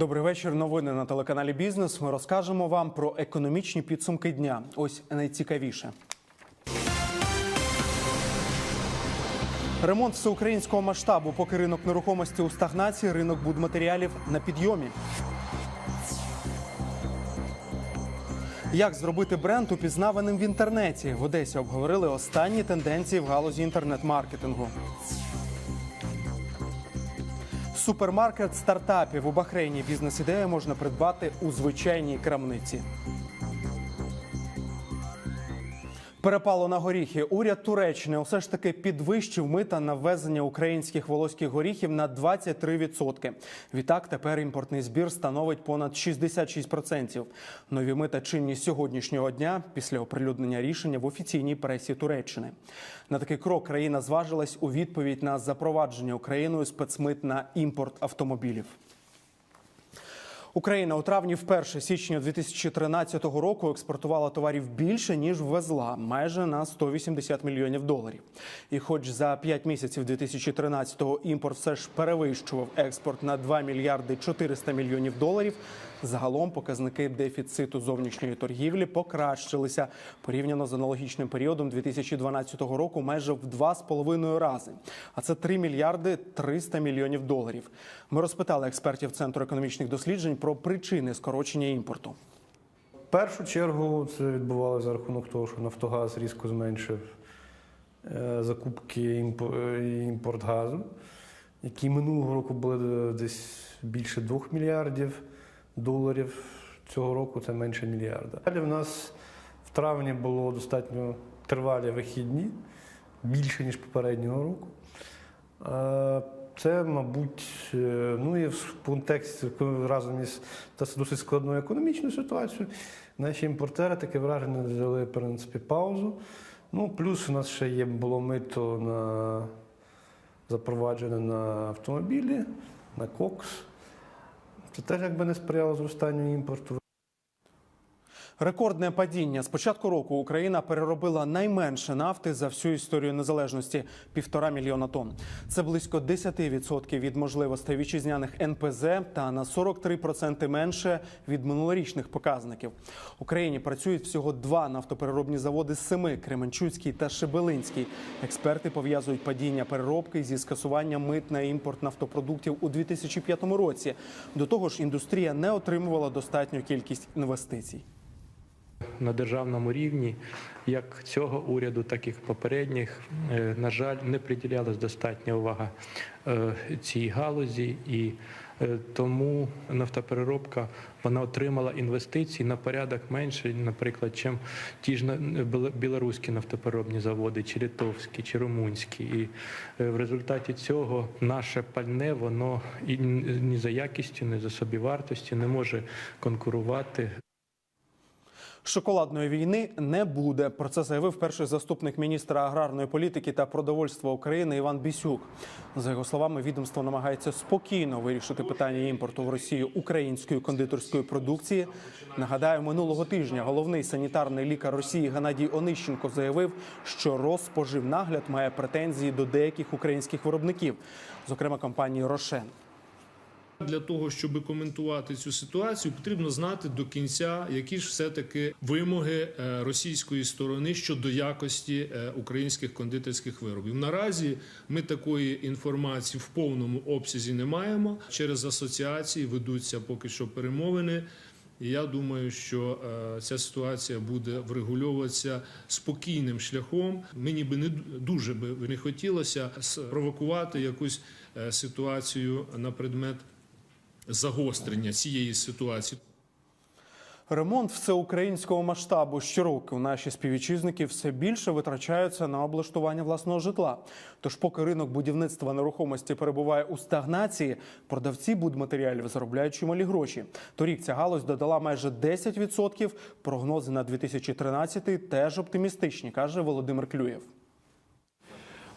Добрий вечір. Новини на телеканалі Бізнес. Ми розкажемо вам про економічні підсумки дня. Ось найцікавіше. Ремонт всеукраїнського масштабу, поки ринок нерухомості у стагнації, ринок будматеріалів на підйомі. Як зробити бренд упізнаваним в інтернеті? В Одесі обговорили останні тенденції в галузі інтернет-маркетингу. Супермаркет стартапів у Бахрейні бізнес-ідею можна придбати у звичайній крамниці. Перепало на горіхи. Уряд Туреччини усе ж таки підвищив мита на ввезення українських волоських горіхів на 23%. Відтак тепер імпортний збір становить понад 66%. Нові мита чинні сьогоднішнього дня після оприлюднення рішення в офіційній пресі Туреччини. На такий крок країна зважилась у відповідь на запровадження Україною спецмит на імпорт автомобілів. Україна у травні вперше січня 2013 року експортувала товарів більше ніж ввезла, майже на 180 мільйонів доларів. І, хоч за 5 місяців 2013-го імпорт все ж перевищував експорт на 2 мільярди 400 мільйонів доларів. Загалом показники дефіциту зовнішньої торгівлі покращилися порівняно з аналогічним періодом 2012 року майже в 2,5 рази. А це 3 мільярди 300 мільйонів доларів. Ми розпитали експертів Центру економічних досліджень про причини скорочення імпорту. В першу чергу це відбувалося за рахунок того, що Нафтогаз різко зменшив е, закупки е, імпорт газу, які минулого року були десь більше 2 мільярдів доларів. Цього року це менше мільярда. Далі в нас в травні було достатньо тривалі вихідні, більше, ніж попереднього року. Е, Це, мабуть, е, ну і в контексті разом із досить складною економічною ситуацією, наші імпортери таке враження взяли в принципі паузу. Ну, плюс у нас ще є було мито на запроваджене на автомобілі, на кокс. Це теж якби не сприяло зростанню імпорту. Рекордне падіння. З початку року Україна переробила найменше нафти за всю історію незалежності півтора мільйона тонн. Це близько 10% від можливостей вітчизняних НПЗ та на 43% менше від минулорічних показників. В Україні працюють всього два нафтопереробні заводи з семи Кременчуцький та Шебелинський. Експерти пов'язують падіння переробки зі скасуванням мит на імпорт нафтопродуктів у 2005 році. До того ж, індустрія не отримувала достатню кількість інвестицій. На державному рівні, як цього уряду, так і попередніх, е, на жаль, не приділялась достатня увага е, цій галузі, і е, тому нафтопереробка вона отримала інвестицій на порядок менше, наприклад, чим ті ж білоруські нафтопереробні заводи, чи литовські, чи румунські. І в результаті цього наше пальне воно і ні за якістю, ні за собівартістю не може конкурувати Шоколадної війни не буде. Про це заявив перший заступник міністра аграрної політики та продовольства України Іван Бісюк. За його словами, відомство намагається спокійно вирішити питання імпорту в Росію української кондитерської продукції. Нагадаю, минулого тижня головний санітарний лікар Росії Геннадій Онищенко заявив, що Роспоживнагляд має претензії до деяких українських виробників, зокрема компанії Рошен. Для того, щоб коментувати цю ситуацію, потрібно знати до кінця, які ж все-таки вимоги е, російської сторони щодо якості е, українських кондитерських виробів. Наразі ми такої інформації в повному обсязі не маємо. Через асоціації ведуться поки що перемовини. І я думаю, що е, ця ситуація буде врегульовуватися спокійним шляхом. Мені би не дуже би не хотілося спровокувати якусь ситуацію на предмет загострення цієї ситуації. Ремонт всеукраїнського масштабу щороку наші співвітчизники все більше витрачаються на облаштування власного житла. Тож, поки ринок будівництва нерухомості перебуває у стагнації, продавці будматеріалів заробляють чималі гроші. Торік ця галузь додала майже 10%. Прогнози на 2013 теж оптимістичні, каже Володимир Клюєв.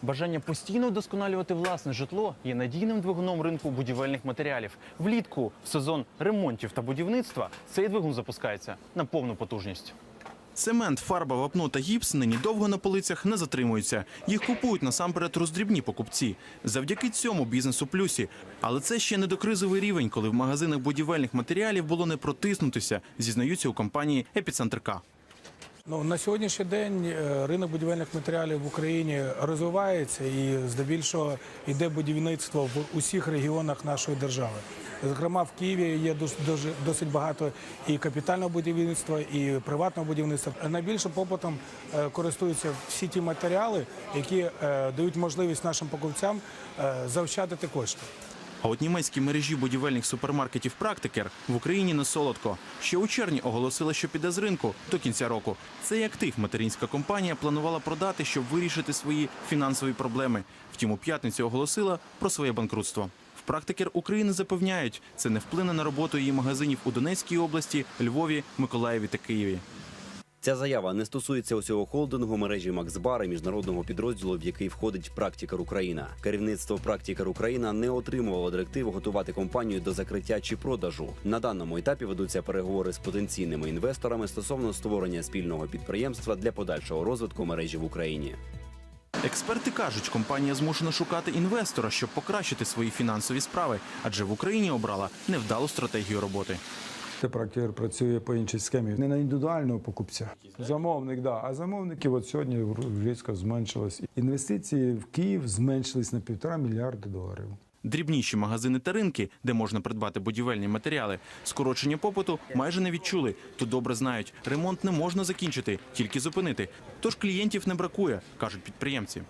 Бажання постійно вдосконалювати власне житло є надійним двигуном ринку будівельних матеріалів. Влітку в сезон ремонтів та будівництва цей двигун запускається на повну потужність. Цемент, фарба, вапно та гіпс нині довго на полицях не затримуються. Їх купують насамперед роздрібні покупці. Завдяки цьому бізнес у плюсі. Але це ще не докризовий рівень, коли в магазинах будівельних матеріалів було не протиснутися, зізнаються у компанії «Епіцентр К». Ну, на сьогоднішній день е, ринок будівельних матеріалів в Україні розвивається і здебільшого йде будівництво в усіх регіонах нашої держави. Зокрема, в Києві є досить багато і капітального будівництва, і приватного будівництва. Найбільшим попитом е, користуються всі ті матеріали, які е, дають можливість нашим покупцям е, заощадити кошти. А от німецькій мережі будівельних супермаркетів «Практикер» в Україні не солодко. Ще у червні оголосила, що піде з ринку до кінця року. Цей актив материнська компанія планувала продати, щоб вирішити свої фінансові проблеми. Втім, у п'ятницю оголосила про своє банкрутство. В «Практикер» України запевняють, це не вплине на роботу її магазинів у Донецькій області, Львові, Миколаєві та Києві. Ця заява не стосується усього холдингу мережі Максбар і міжнародного підрозділу, в який входить Практикар Україна. Керівництво Практикар Україна не отримувало директиви готувати компанію до закриття чи продажу. На даному етапі ведуться переговори з потенційними інвесторами стосовно створення спільного підприємства для подальшого розвитку мережі в Україні. Експерти кажуть, компанія змушена шукати інвестора, щоб покращити свої фінансові справи, адже в Україні обрала невдалу стратегію роботи. Це практикер працює по іншій схемі. Не на індивідуального покупця. Замовник, да. А замовники от сьогодні різко зменшились. Інвестиції в Київ зменшились на півтора мільярди доларів. Дрібніші магазини та ринки, де можна придбати будівельні матеріали, скорочення попиту майже не відчули. Тут добре знають, ремонт не можна закінчити, тільки зупинити. Тож клієнтів не бракує, кажуть підприємці.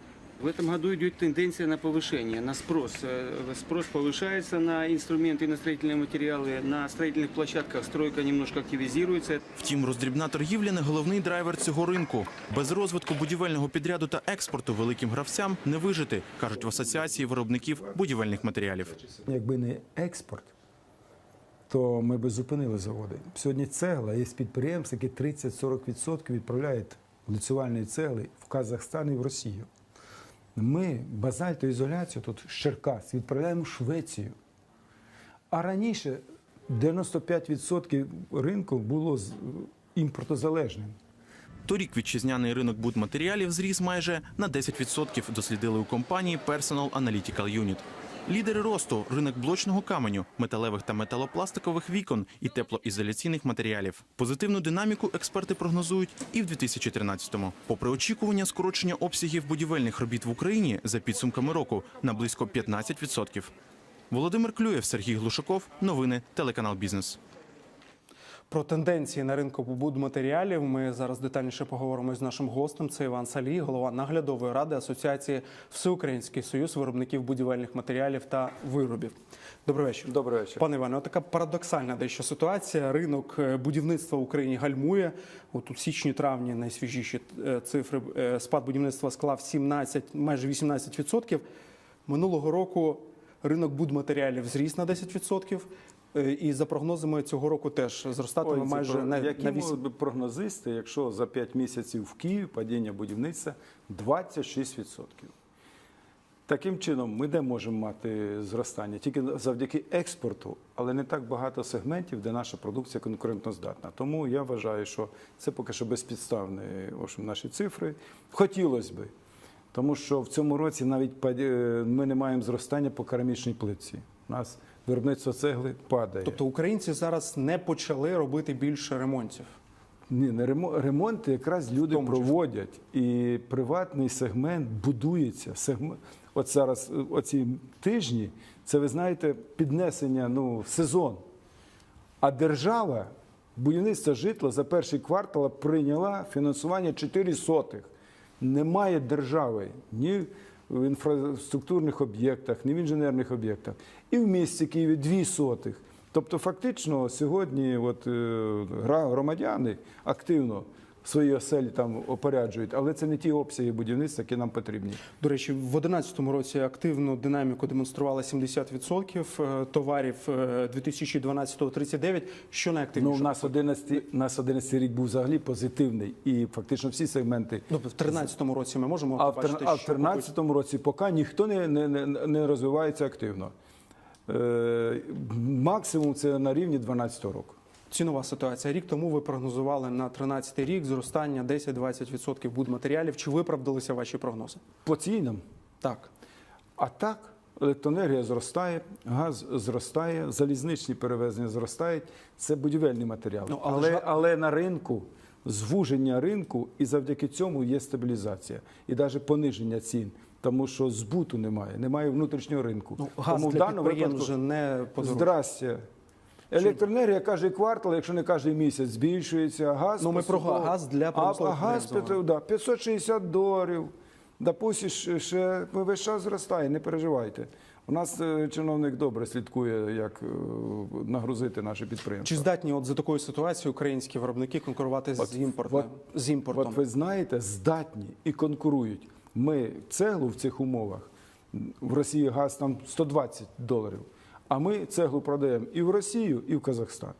В этом году идет тенденция на повышение, на спрос. Э, Спрос повышается на инструменты и на строительные материалы. На строительных площадках стройка немножко активизируется. Втім, роздрібна торгівля не головний драйвер цього ринку. Без розвитку будівельного підряду та експорту великим гравцям не вижити, кажуть в асоціації виробників будівельних матеріалів. Якби не експорт, то ми б зупинили заводи. Сьогодні цегла є підприємства, які 30-40% відправляють лицювальної цегли в Казахстан і в Росію. Ми базальтоізоляцію тут з Черкас відправляємо в Швецію. А раніше 95% ринку було з- імпортозалежним. Торік вітчизняний ринок будматеріалів зріс майже на 10%, дослідили у компанії Personal Analytical Unit. Лідери росту ринок блочного каменю, металевих та металопластикових вікон і теплоізоляційних матеріалів. Позитивну динаміку експерти прогнозують і в 2013-му. Попри очікування скорочення обсягів будівельних робіт в Україні за підсумками року на близько 15%. Володимир Клюєв, Сергій Глушаков. Новини телеканал Бізнес. Про тенденції на ринку будматеріалів ми зараз детальніше поговоримо з нашим гостем. Це Іван Салій, голова наглядової ради Асоціації Всеукраїнський союз виробників будівельних матеріалів та виробів. Добрий вечір. Добрий вечір. Пане Іване, така парадоксальна дещо ситуація. Ринок е, будівництва в Україні гальмує. От у січні-травні найсвіжіші е, цифри е, спад будівництва склав 17, майже 18%. Минулого року ринок будматеріалів зріс на 10%. Е, І за прогнозами цього року теж зростатиме Ой, майже про- на, які на можуть 8%. бути прогнозисти, якщо за 5 місяців в Києві падіння будівництва 26%. Таким чином, ми де можемо мати зростання? Тільки завдяки експорту, але не так багато сегментів, де наша продукція конкурентоздатна. Тому я вважаю, що це поки що безпідставні в общем, наші цифри. Хотілося би, тому що в цьому році навіть е, ми не маємо зростання по керамічній плитці. У нас виробництво цегли падає. Тобто українці зараз не почали робити більше ремонтів. Ні, не ремо- ремонти якраз люди проводять, і приватний сегмент будується. От зараз оці тижні, це ви знаєте, піднесення ну, в сезон. А держава будівництво житла за перший квартал прийняла фінансування 4 сотих. Немає держави ні в інфраструктурних об'єктах, не в інженерних об'єктах. І в місті Києві дві сотих. Тобто, фактично, сьогодні от, е, громадяни активно свої оселі там опоряджують, але це не ті обсяги будівництва, які нам потрібні. До речі, в 2011 році активну динаміку демонстрували 70% е, товарів е, 2012 39 Що Ну, найактивніше? у нас 11, у нас 11 рік був взагалі позитивний, і фактично всі сегменти. Ну, в 13 році ми можемо А в, побачити, тер- а в що 13 році поки ніхто не, не, не, не розвивається активно. Е, максимум це на рівні 12 року. Цінова ситуація. Рік тому ви прогнозували на 13 рік зростання 10-20% будматеріалів. Чи виправдалися ваші прогнози? По цінам. Так. А так, електроенергія зростає, газ зростає, залізничні перевезення зростають. Це будівельні матеріали. Ну, але але, ж- але на ринку звуження ринку, і завдяки цьому є стабілізація і навіть пониження цін. Тому що збуту немає, немає внутрішнього ринку. Ну, газ Тому в даному випадку вже не подорожчає. Здрастя. Електроенергія кожен квартал, якщо не кожен місяць, збільшується. Газ Ну, ми про газ для а, а газ да, 560 доларів. Допустим, ще, весь час зростає, не переживайте. У нас е, чиновник добре слідкує, як е, нагрузити наші Чи здатні от за такою ситуацією українські виробники конкурувати з, імпортом, з імпортом? От ви знаєте, здатні і конкурують. Ми цеглу в цих умовах, в Росії газ там 120 доларів, а ми цеглу продаємо і в Росію, і в Казахстан.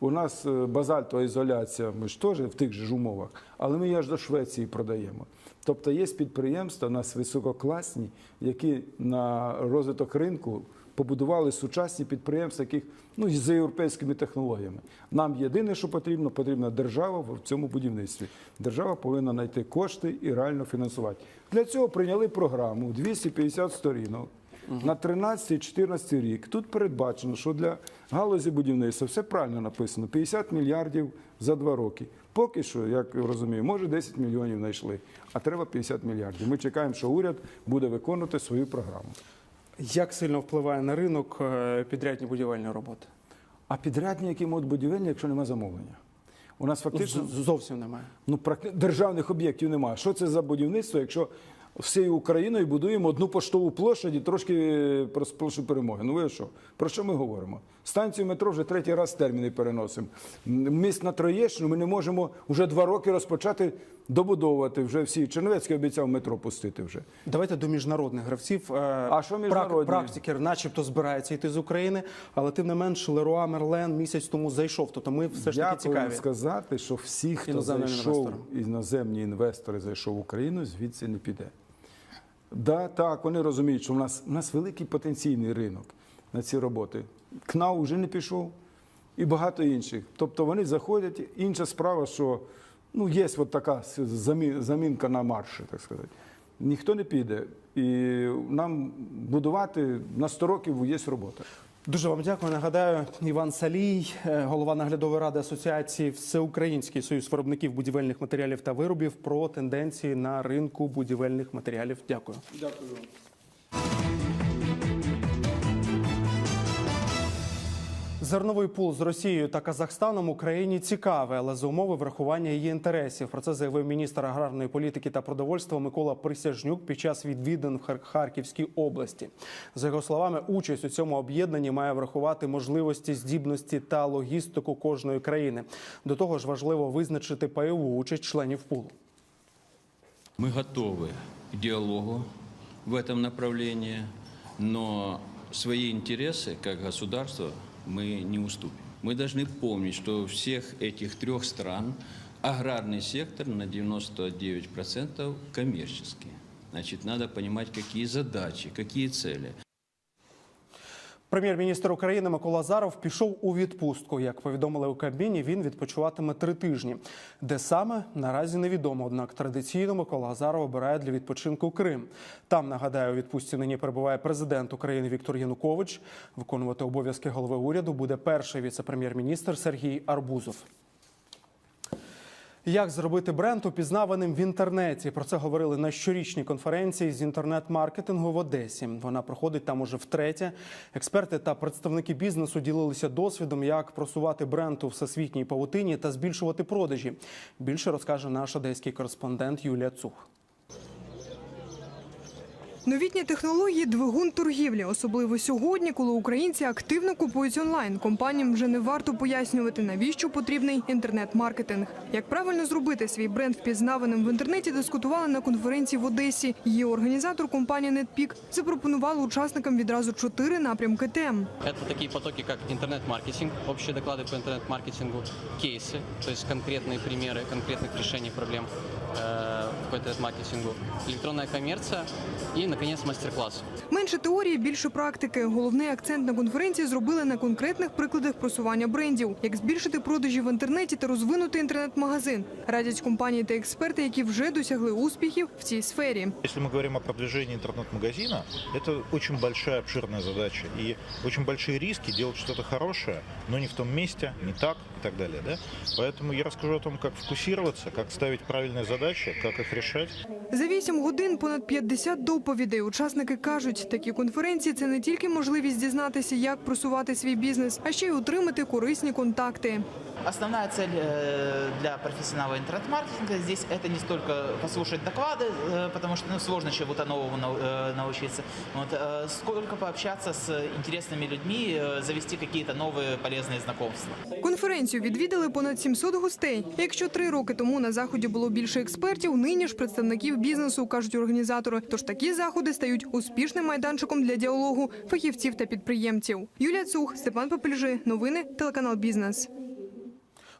У нас е, базальтова ізоляція, ми ж теж в тих же ж умовах, але ми її аж до Швеції продаємо. Тобто є підприємства у нас висококласні, які на розвиток ринку побудували сучасні підприємства, яких ну з європейськими технологіями. Нам єдине, що потрібно, потрібна держава в цьому будівництві. Держава повинна знайти кошти і реально фінансувати. Для цього прийняли програму 250 сторінок. На 13-14 рік тут передбачено, що для галузі будівництва все правильно написано: 50 мільярдів за два роки. Поки що, як розумію, може 10 мільйонів знайшли, а треба 50 мільярдів. Ми чекаємо, що уряд буде виконувати свою програму. Як сильно впливає на ринок е, підрядні будівельні роботи? А підрядні, які можуть будівельні, якщо немає замовлення? У нас фактично з- зовсім немає. ну, практи- державних об'єктів немає. Що це за будівництво, якщо всією Україною будуємо одну поштову площадь і трошки е, про площу перемоги? Ну ви що? Про що ми говоримо? Станцію метро вже третій раз терміни переносимо. Міст на Троєщину ми не можемо вже два роки розпочати добудовувати. Вже всі Черновецький обіцяв метро пустити вже. Давайте до міжнародних гравців. Е, А що міжнародні? Практикер, начебто, збирається йти з України, але тим не менш Леруа Мерлен місяць тому зайшов. Тобто ми все ж Я таки повинен цікаві. сказати, що всі, хто Іноземним зайшов, інвесторам. іноземні інвестори зайшов в Україну, звідси не піде. Да, так, вони розуміють, що в нас, в нас великий потенційний ринок на ці роботи. КНАУ вже не пішов і багато інших. Тобто вони заходять. Інша справа, що ну, є от така замінка на марші, так сказати. Ніхто не піде. І нам будувати на 100 років є робота. Дуже вам дякую. Нагадаю, Іван Салій, е, голова наглядової ради асоціації Всеукраїнський союз виробників будівельних матеріалів та виробів про тенденції на ринку будівельних матеріалів. Дякую. Дякую. Зерновий пул з Росією та Казахстаном Україні цікавий, але за умови врахування її інтересів. Про це заявив міністр аграрної політики та продовольства Микола Присяжнюк під час відвідин в Хар- Харківській області. За його словами, участь у цьому об'єднанні має врахувати можливості, здібності та логістику кожної країни. До того ж, важливо визначити пайову участь членів пулу. Мы готовы к диалогу в этом направлении, но свои интересы как государство мы не уступим. Мы должны помнить, что у всех этих трех стран аграрный сектор на 99% коммерческий. Значит, надо понимать, какие задачи, какие цели. Прем'єр-міністр України Микола Заров пішов у відпустку. Як повідомили у Кабміні, він відпочиватиме три тижні. Де саме наразі невідомо. Однак традиційно Микола Азаров обирає для відпочинку Крим. Там нагадаю, у відпустці нині перебуває президент України Віктор Янукович. Виконувати обов'язки голови уряду буде перший віце-прем'єр-міністр Сергій Арбузов. Як зробити бренд упізнаваним в інтернеті? Про це говорили на щорічній конференції з інтернет-маркетингу в Одесі. Вона проходить там уже втретє. Експерти та представники бізнесу ділилися досвідом, як просувати бренд у всесвітній павутині та збільшувати продажі. Більше розкаже наш одеський кореспондент Юлія Цух. Новітні технології двигун торгівлі, особливо сьогодні, коли українці активно купують онлайн. Компаніям вже не варто пояснювати, навіщо потрібний інтернет-маркетинг. Як правильно зробити свій бренд впізнаваним в інтернеті, дискутували на конференції в Одесі. Її організатор компанія NetPeak запропонувала учасникам відразу чотири напрямки тем. Это такие потоки, как интернет-маркетинг, общие доклады по интернет-маркетингу, кейсы, то есть конкретные примеры конкретных решений проблем э, по интернет-маркетингу, электронная коммерция и наконец, мастер-класс. Менше теорії, більше практики. Головний акцент на конференції зробили на конкретних прикладах просування брендів, як збільшити продажі в інтернеті та розвинути інтернет-магазин. Радять компанії та експерти, які вже досягли успіхів в цій сфері. Если мы говорим о продвижении интернет-магазина, это очень большая, обширная задача. И очень большие риски делать что-то хорошее, но не в том месте, не так и так далее. Да? Поэтому я расскажу о том, как фокусироваться, как ставить правильные задачи, как их решать. За вісім годин понад 50 доповідей. Учасники кажуть, такі конференції це не тільки можливість дізнатися, як просувати свій бізнес, а ще й отримати корисні контакти. Основная цель э, для профессионального интернет-маркетинга здесь это не столько послушать доклады, э, потому что ну, сложно чему-то новому нау- э, научиться, вот, э, сколько пообщаться с интересными людьми, э, завести какие-то новые полезные знакомства. Конференцію відвідали понад 700 гостей. Якщо три роки тому на заході було більше експертів, нині ж представників бізнесу кажуть організатори. Тож такі заходи стають успішним майданчиком для діалогу фахівців та підприємців. Юлія Цух, Степан Попельжи. Новини телеканал Бізнес.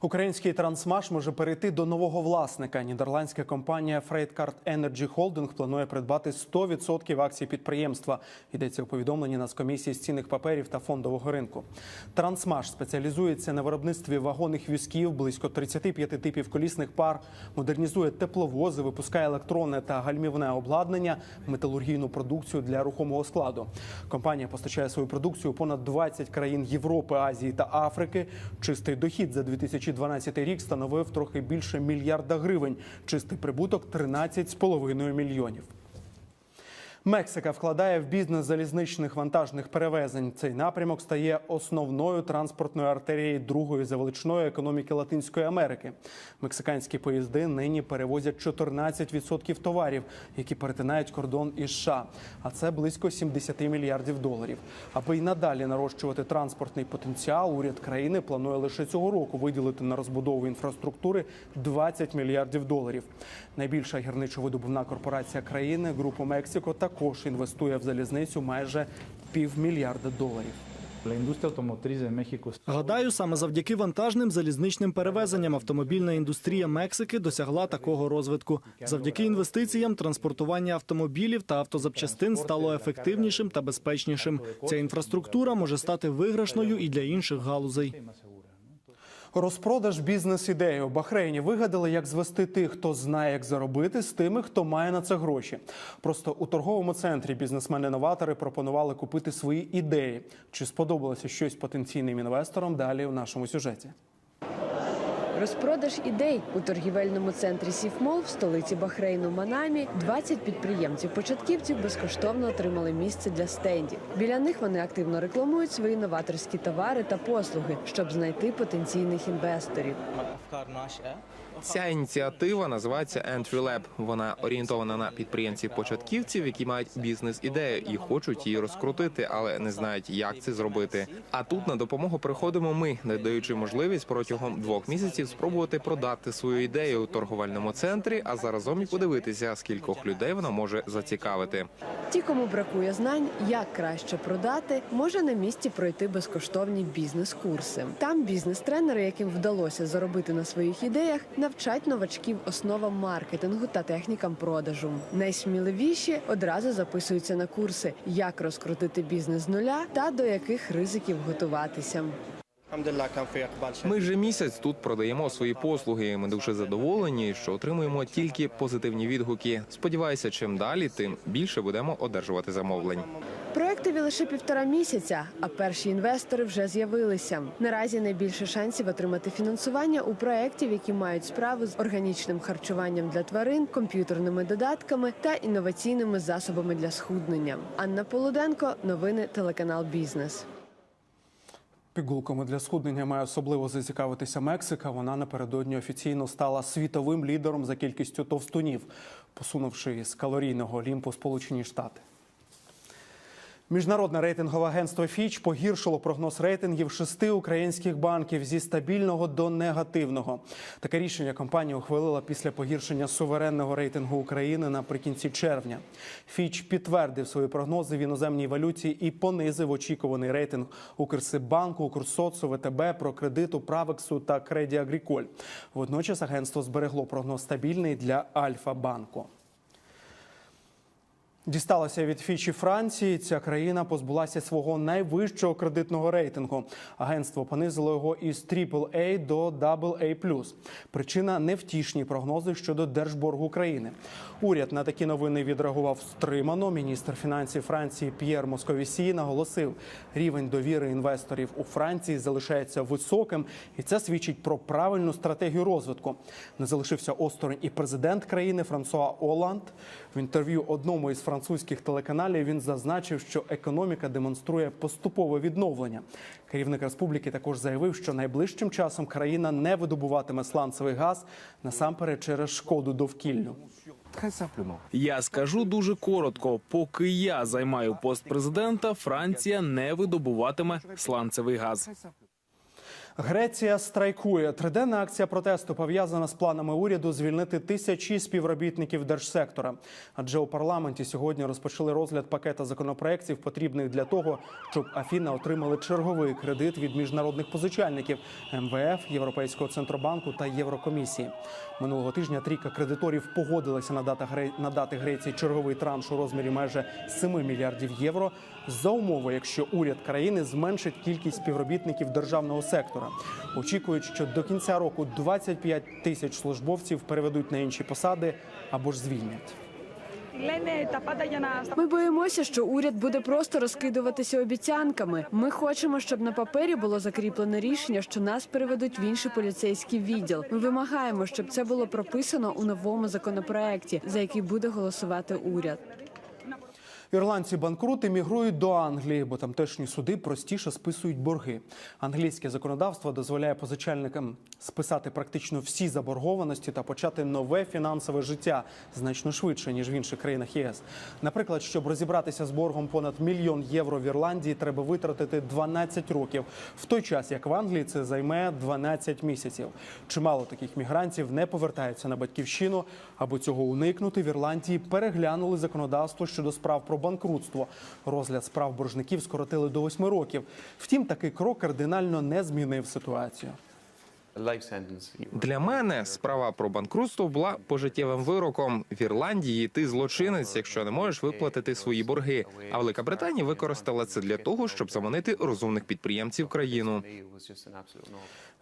Український трансмаш може перейти до нового власника. Нідерландська компанія Freightcard Energy Holding планує придбати 100% акцій підприємства. Йдеться у повідомленні Нацкомісії з цінних паперів та фондового ринку. Трансмаш спеціалізується на виробництві вагонних візків, близько 35 типів колісних пар, модернізує тепловози, випускає електронне та гальмівне обладнання, металургійну продукцію для рухомого складу. Компанія постачає свою продукцію понад 20 країн Європи, Азії та Африки. Чистий дохід за 2012 рік становив трохи більше мільярда гривень. Чистий прибуток 13,5 мільйонів. Мексика вкладає в бізнес залізничних вантажних перевезень. Цей напрямок стає основною транспортною артерією другої за величиною економіки Латинської Америки. Мексиканські поїзди нині перевозять 14% товарів, які перетинають кордон із США. А це близько 70 мільярдів доларів. Аби й надалі нарощувати транспортний потенціал, уряд країни планує лише цього року виділити на розбудову інфраструктури 20 мільярдів доларів. Найбільша гірничо-видобувна корпорація країни, група Мексико, також інвестує в залізницю майже півмільярда доларів. Гадаю, саме завдяки вантажним залізничним перевезенням автомобільна індустрія Мексики досягла такого розвитку. Завдяки інвестиціям транспортування автомобілів та автозапчастин стало ефективнішим та безпечнішим. Ця інфраструктура може стати виграшною і для інших галузей. Розпродаж бізнес-ідеї у Бахрейні вигадали, як звести тих, хто знає, як заробити, з тими, хто має на це гроші. Просто у торговому центрі бізнесмени-новатори пропонували купити свої ідеї. Чи сподобалося щось потенційним інвесторам? Далі у нашому сюжеті. Розпродаж ідей у торгівельному центрі Сіфмол в столиці Бахрейну Манамі 20 підприємців-початківців безкоштовно отримали місце для стендів. Біля них вони активно рекламують свої новаторські товари та послуги, щоб знайти потенційних інвесторів. Ця ініціатива називається Entry Lab. Вона орієнтована на підприємців-початківців, які мають бізнес-ідею і хочуть її розкрутити, але не знають, як це зробити. А тут на допомогу приходимо ми, надаючи можливість протягом двох місяців спробувати продати свою ідею у торговельному центрі, а заразом і подивитися, скількох людей вона може зацікавити. Ті, кому бракує знань, як краще продати, може на місці пройти безкоштовні бізнес-курси. Там бізнес-тренери, яким вдалося заробити на своїх ідеях, навчать новачків основам маркетингу та технікам продажу. Найсміливіші одразу записуються на курси, як розкрутити бізнес з нуля та до яких ризиків готуватися. Ми вже місяць тут продаємо свої послуги. Ми дуже задоволені, що отримуємо тільки позитивні відгуки. Сподіваюся, чим далі, тим більше будемо одержувати замовлень. Проектові лише півтора місяця, а перші інвестори вже з'явилися. Наразі найбільше шансів отримати фінансування у проєктів, які мають справу з органічним харчуванням для тварин, комп'ютерними додатками та інноваційними засобами для схуднення. Анна Полуденко, новини телеканал Бізнес. Пігулками для схуднення має особливо зацікавитися Мексика. Вона напередодні офіційно стала світовим лідером за кількістю товстунів, посунувши з калорійного олімпу Сполучені Штати. Міжнародне рейтингове агентство Фіч погіршило прогноз рейтингів шести українських банків зі стабільного до негативного. Таке рішення компанія ухвалила після погіршення суверенного рейтингу України наприкінці червня. Фіч підтвердив свої прогнози в іноземній валюті і понизив очікуваний рейтинг Укрсиббанку, Укрсоцу, ВТБ, Прокредиту, Правексу та Креді Агріколь. Водночас агентство зберегло прогноз стабільний для Альфа-банку. Дісталася від Фічі Франції. Ця країна позбулася свого найвищого кредитного рейтингу. Агентство понизило його із AAA до AA+. Причина невтішні прогнози щодо держборгу країни. Уряд на такі новини відреагував стримано. Міністр фінансів Франції П'єр Московісі наголосив, рівень довіри інвесторів у Франції залишається високим, і це свідчить про правильну стратегію розвитку. Не залишився осторонь і президент країни Франсуа Оланд. В інтерв'ю одному із французьких телеканалів він зазначив, що економіка демонструє поступове відновлення. Керівник республіки також заявив, що найближчим часом країна не видобуватиме сланцевий газ насамперед через шкоду довкіллю. Я скажу дуже коротко: поки я займаю пост президента, Франція не видобуватиме сланцевий газ. Греція страйкує. Триденна акція протесту пов'язана з планами уряду звільнити тисячі співробітників держсектора. Адже у парламенті сьогодні розпочали розгляд пакета законопроєктів, потрібних для того, щоб Афіна отримали черговий кредит від міжнародних позичальників МВФ, Європейського центробанку та Єврокомісії. Минулого тижня трійка кредиторів погодилася надати Гре- Греції черговий транш у розмірі майже 7 мільярдів євро за умови, якщо уряд країни зменшить кількість співробітників державного сектора. Очікують, що до кінця року 25 тисяч службовців переведуть на інші посади або ж звільнять. Ми боїмося, що уряд буде просто розкидуватися обіцянками. Ми хочемо, щоб на папері було закріплене рішення, що нас переведуть в інший поліцейський відділ. Ми вимагаємо, щоб це було прописано у новому законопроекті, за який буде голосувати уряд. Ірландці банкрути мігрують до Англії, бо тамтешні суди простіше списують борги. Англійське законодавство дозволяє позичальникам списати практично всі заборгованості та почати нове фінансове життя значно швидше ніж в інших країнах ЄС. Наприклад, щоб розібратися з боргом понад мільйон євро в Ірландії, треба витратити 12 років, в той час як в Англії це займе 12 місяців. Чимало таких мігрантів не повертаються на батьківщину. Аби цього уникнути, в Ірландії переглянули законодавство щодо справ про банкрутство. Розгляд справ боржників скоротили до 8 років. Втім, такий крок кардинально не змінив ситуацію. Для мене справа про банкрутство була пожиттєвим вироком. В Ірландії ти злочинець, якщо не можеш виплатити свої борги. А Велика Британія використала це для того, щоб заманити розумних підприємців країну.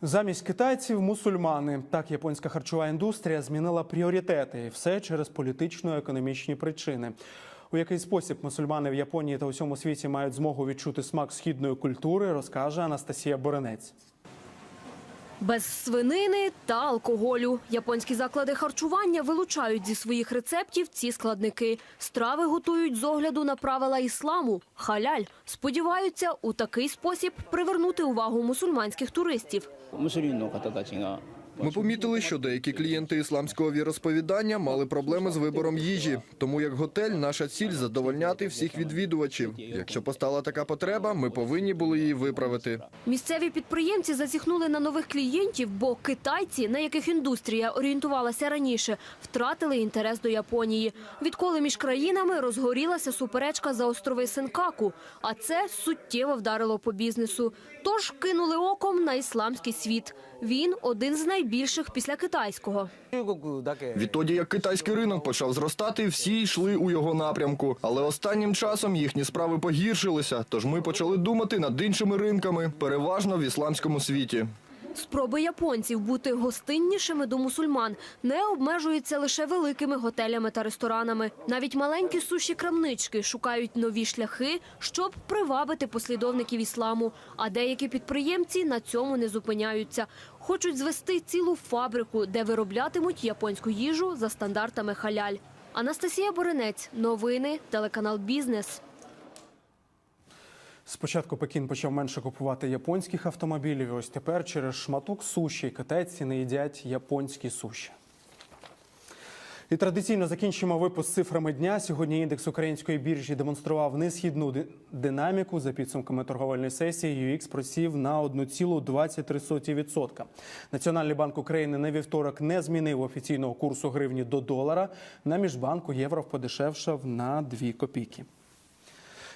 Замість китайців мусульмани. Так японська харчова індустрія змінила пріоритети, і все через політично-економічні причини. У який спосіб мусульмани в Японії та усьому світі мають змогу відчути смак східної культури, розкаже Анастасія Боренець. Без свинини та алкоголю японські заклади харчування вилучають зі своїх рецептів ці складники. Страви готують з огляду на правила ісламу. Халяль сподіваються у такий спосіб привернути увагу мусульманських туристів. Ми помітили, що деякі клієнти ісламського віросповідання мали проблеми з вибором їжі. Тому як готель, наша ціль задовольняти всіх відвідувачів. Якщо постала така потреба, ми повинні були її виправити. Місцеві підприємці зазіхнули на нових клієнтів, бо китайці, на яких індустрія орієнтувалася раніше, втратили інтерес до Японії. Відколи між країнами розгорілася суперечка за острови Сенкаку, а це суттєво вдарило по бізнесу. Тож кинули оком на ісламський світ. Він один з найбільших після китайського. Відтоді, як китайський ринок почав зростати, всі йшли у його напрямку. Але останнім часом їхні справи погіршилися. Тож ми почали думати над іншими ринками, переважно в ісламському світі. Спроби японців бути гостиннішими до мусульман не обмежуються лише великими готелями та ресторанами. Навіть маленькі суші крамнички шукають нові шляхи, щоб привабити послідовників ісламу. А деякі підприємці на цьому не зупиняються. Хочуть звести цілу фабрику, де вироблятимуть японську їжу за стандартами халяль. Анастасія Боренець, новини, телеканал Бізнес. Спочатку Пекін почав менше купувати японських автомобілів. і Ось тепер через шматок суші китайці не їдять японські суші. І традиційно закінчимо випуск з цифрами дня. Сьогодні індекс української біржі демонстрував несхідну динаміку. За підсумками торговельної сесії UX просів на 1,23%. Національний банк України на вівторок не змінив офіційного курсу гривні до долара. На міжбанку євро подешевшав на 2 копійки.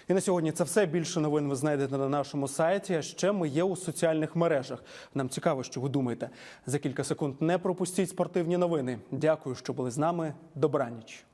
І на сьогодні це все. Більше новин ви знайдете на нашому сайті. А ще ми є у соціальних мережах. Нам цікаво, що ви думаєте. За кілька секунд не пропустіть спортивні новини. Дякую, що були з нами. Добраніч.